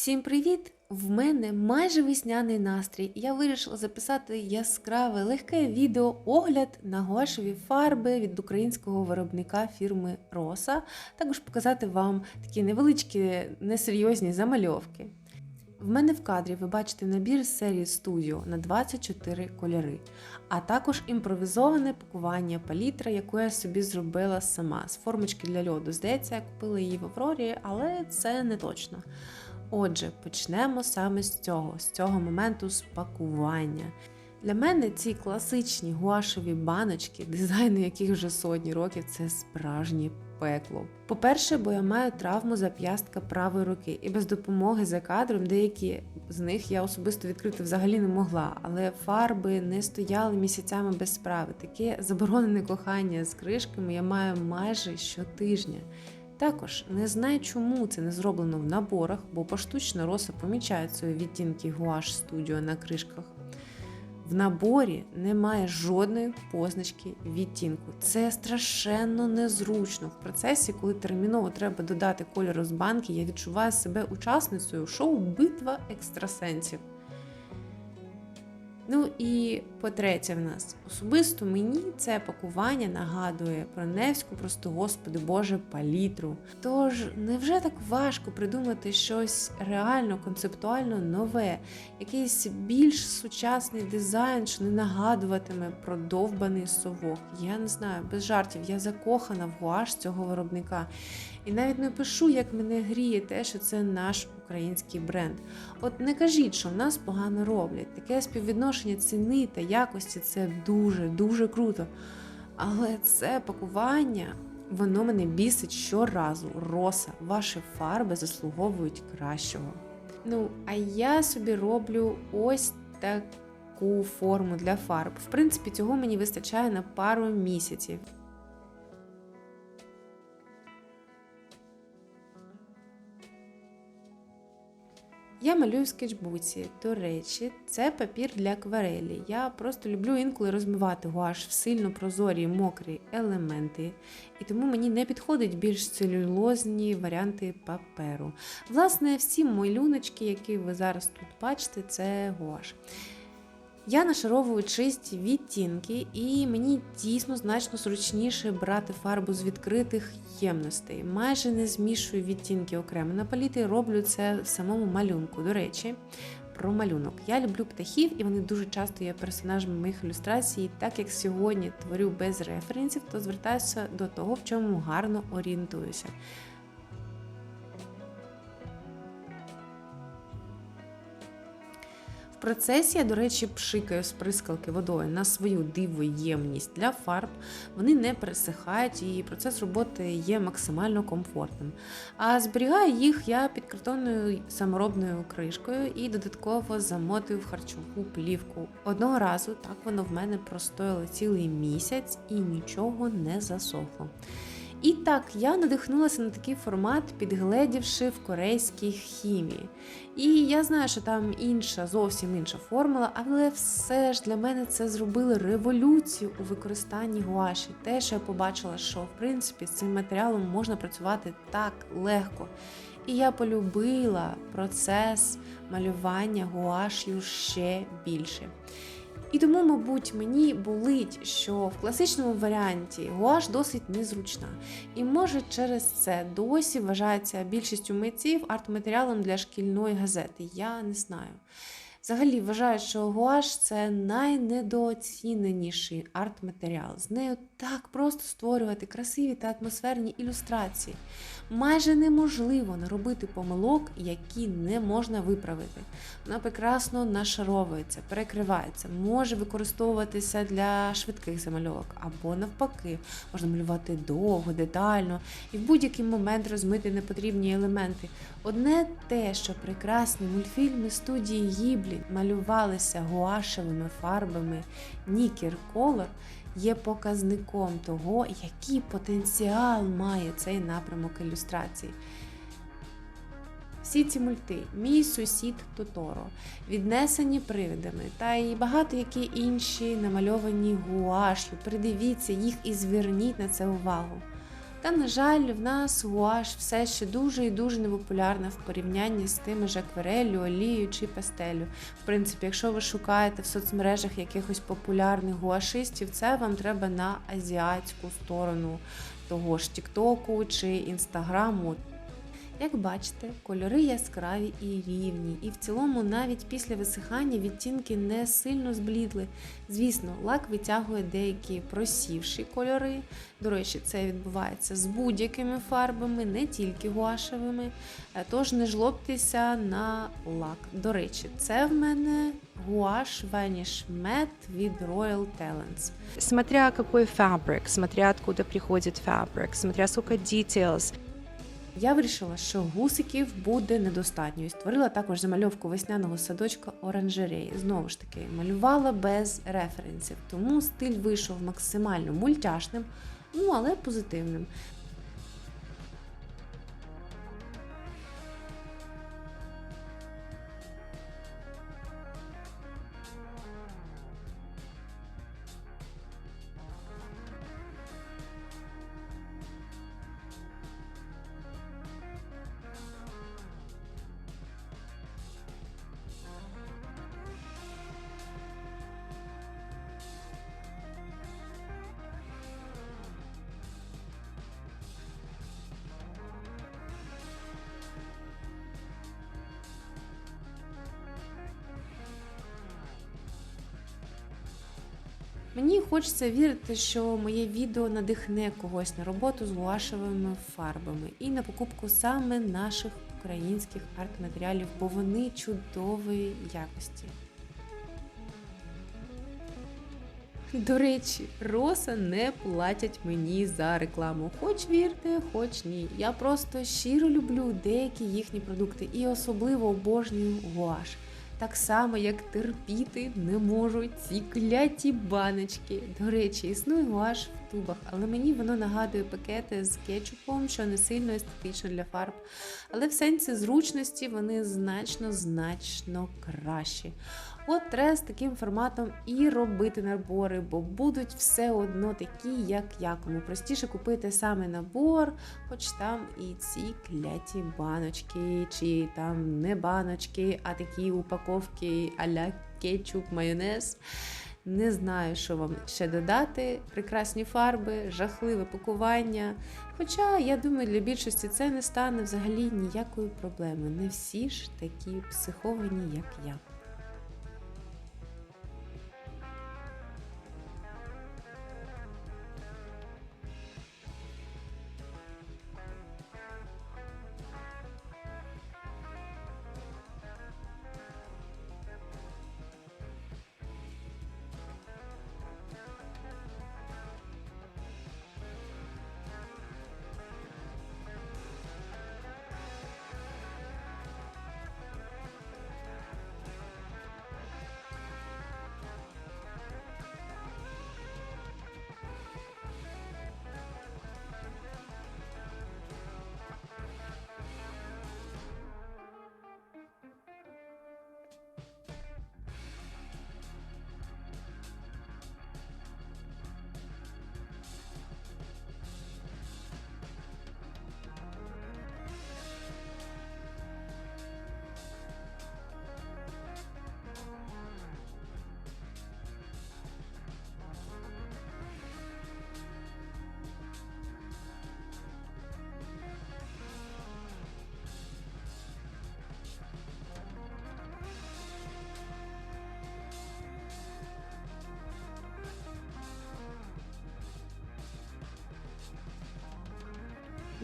Всім привіт! В мене майже весняний настрій. Я вирішила записати яскраве легке відео огляд на гуашеві фарби від українського виробника фірми Роса. Також показати вам такі невеличкі несерйозні замальовки. В мене в кадрі ви бачите набір з серії Studio на 24 кольори, а також імпровізоване пакування палітра, яку я собі зробила сама з формочки для льоду. Здається, я купила її в Аврорі, але це не точно. Отже, почнемо саме з цього, з цього моменту з пакування. Для мене ці класичні гуашеві баночки, дизайну яких вже сотні років, це справжнє пекло. По-перше, бо я маю травму зап'ястка правої руки, і без допомоги за кадром деякі з них я особисто відкрити взагалі не могла, але фарби не стояли місяцями без справи. Таке заборонене кохання з кришками я маю майже щотижня. Також не знаю, чому це не зроблено в наборах, бо поштучно роса помічають свої відтінки гуаш студіо на кришках. В наборі немає жодної позначки відтінку. Це страшенно незручно. В процесі, коли терміново треба додати кольору з банки, я відчуваю себе учасницею шоу Битва екстрасенсів. Ну і по-третє, в нас особисто мені це пакування нагадує про Невську, просто Господи Боже, палітру. Тож невже так важко придумати щось реально концептуально нове, якийсь більш сучасний дизайн, що не нагадуватиме про довбаний совок? Я не знаю, без жартів, я закохана в гуаш цього виробника. І навіть не пишу, як мене гріє те, що це наш український бренд. От не кажіть, що в нас погано роблять. Таке співвідношення ціни та якості це дуже-дуже круто. Але це пакування, воно мене бісить щоразу. Роса, ваші фарби заслуговують кращого. Ну, а я собі роблю ось таку форму для фарб. В принципі, цього мені вистачає на пару місяців. Я малюю скетчбуці. До речі, це папір для акварелі. Я просто люблю інколи розмивати гуаш в сильно прозорі мокрі елементи, і тому мені не підходять більш целюлозні варіанти паперу. Власне, всі малюночки, які ви зараз тут бачите, це гуаш. Я нашаровую чисті відтінки, і мені дійсно значно зручніше брати фарбу з відкритих ємностей. Майже не змішую відтінки окремо на палітрі, роблю це в самому малюнку. До речі, про малюнок. Я люблю птахів, і вони дуже часто є персонажами моїх ілюстрацій. Так як сьогодні творю без референсів, то звертаюся до того, в чому гарно орієнтуюся. Процесі я, до речі, пшикаю з прискалки водою на свою дивоємність для фарб. Вони не пересихають і процес роботи є максимально комфортним. А зберігаю їх я під картонною саморобною кришкою і додатково замотую в харчову плівку. Одного разу так воно в мене простояло цілий місяць і нічого не засохло. І так, я надихнулася на такий формат, підгледівши в корейській хімії. І я знаю, що там інша, зовсім інша формула, але все ж для мене це зробили революцію у використанні гуаші. Те, що я побачила, що в принципі з цим матеріалом можна працювати так легко. І я полюбила процес малювання гуаш'ю ще більше. І тому, мабуть, мені болить, що в класичному варіанті гуаш досить незручна. І може через це досі вважається більшістю митців арт-матеріалом для шкільної газети. Я не знаю. Взагалі вважаю, що гуаш це найнедооціненіший арт-матеріал. З нею так просто створювати красиві та атмосферні ілюстрації. Майже неможливо наробити помилок, які не можна виправити. Вона прекрасно нашаровується, перекривається, може використовуватися для швидких замальовок або навпаки, можна малювати довго, детально і в будь-який момент розмити непотрібні елементи. Одне те, що прекрасні мультфільми студії Гіблі малювалися гуашевими фарбами Нікер Колор, є показником того, який потенціал має цей напрямок ілюстрації. Всі ці мульти, мій сусід Тоторо, віднесені привидами та й багато які інші намальовані гуашю. Придивіться їх і зверніть на це увагу. Та, на жаль, в нас гуаш все ще дуже і дуже непопулярна в порівнянні з тими ж аквареллю, олією чи пастелю. В принципі, якщо ви шукаєте в соцмережах якихось популярних гуашистів, це вам треба на азіатську сторону того ж Тіктоку чи Інстаграму. Як бачите, кольори яскраві і рівні, і в цілому навіть після висихання відтінки не сильно зблідли. Звісно, лак витягує деякі просівші кольори. До речі, це відбувається з будь-якими фарбами, не тільки гуашевими. Е, Тож не жлобтеся на лак. До речі, це в мене гуаш Vanish Matte від Royal Talents. Смотря какой фабрик, смотря откуда приходит фабрик, смотря сколько details. Я вирішила, що гусиків буде недостатньо. І створила також замальовку весняного садочка оранжереї. Знову ж таки, малювала без референсів, тому стиль вийшов максимально мультяшним, ну але позитивним. Мені хочеться вірити, що моє відео надихне когось на роботу з гуашевими фарбами і на покупку саме наших українських арт-матеріалів, бо вони чудової якості. До речі, роса не платять мені за рекламу. Хоч вірте, хоч ні. Я просто щиро люблю деякі їхні продукти і особливо обожнюю гуаш. Так само, як терпіти не можу ці кляті баночки. До речі, існує ваш тубах, але мені воно нагадує пакети з кетчупом, що не сильно естетично для фарб. Але в сенсі зручності вони значно значно кращі. От треба з таким форматом і робити набори, бо будуть все одно такі, як якому. Простіше купити саме набор, хоч там і ці кляті баночки, чи там не баночки, а такі упаковки а-ля кетчуп, майонез. Не знаю, що вам ще додати. Прекрасні фарби, жахливе пакування. Хоча, я думаю, для більшості це не стане взагалі ніякою проблемою. Не всі ж такі психовані, як я.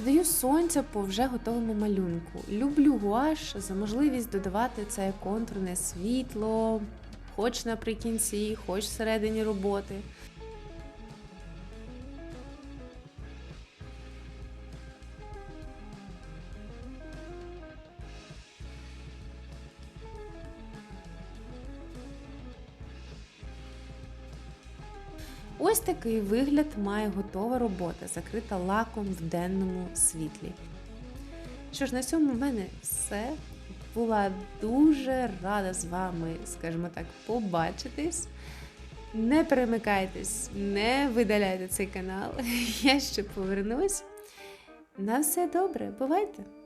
Додаю сонця по вже готовому малюнку. Люблю гуаш за можливість додавати це контурне світло, хоч наприкінці, хоч всередині роботи. Ось такий вигляд має готова робота, закрита лаком в денному світлі. Що ж, на цьому в мене все. Була дуже рада з вами, скажімо так, побачитись. Не перемикайтесь, не видаляйте цей канал. Я ще повернусь. На все добре, бувайте!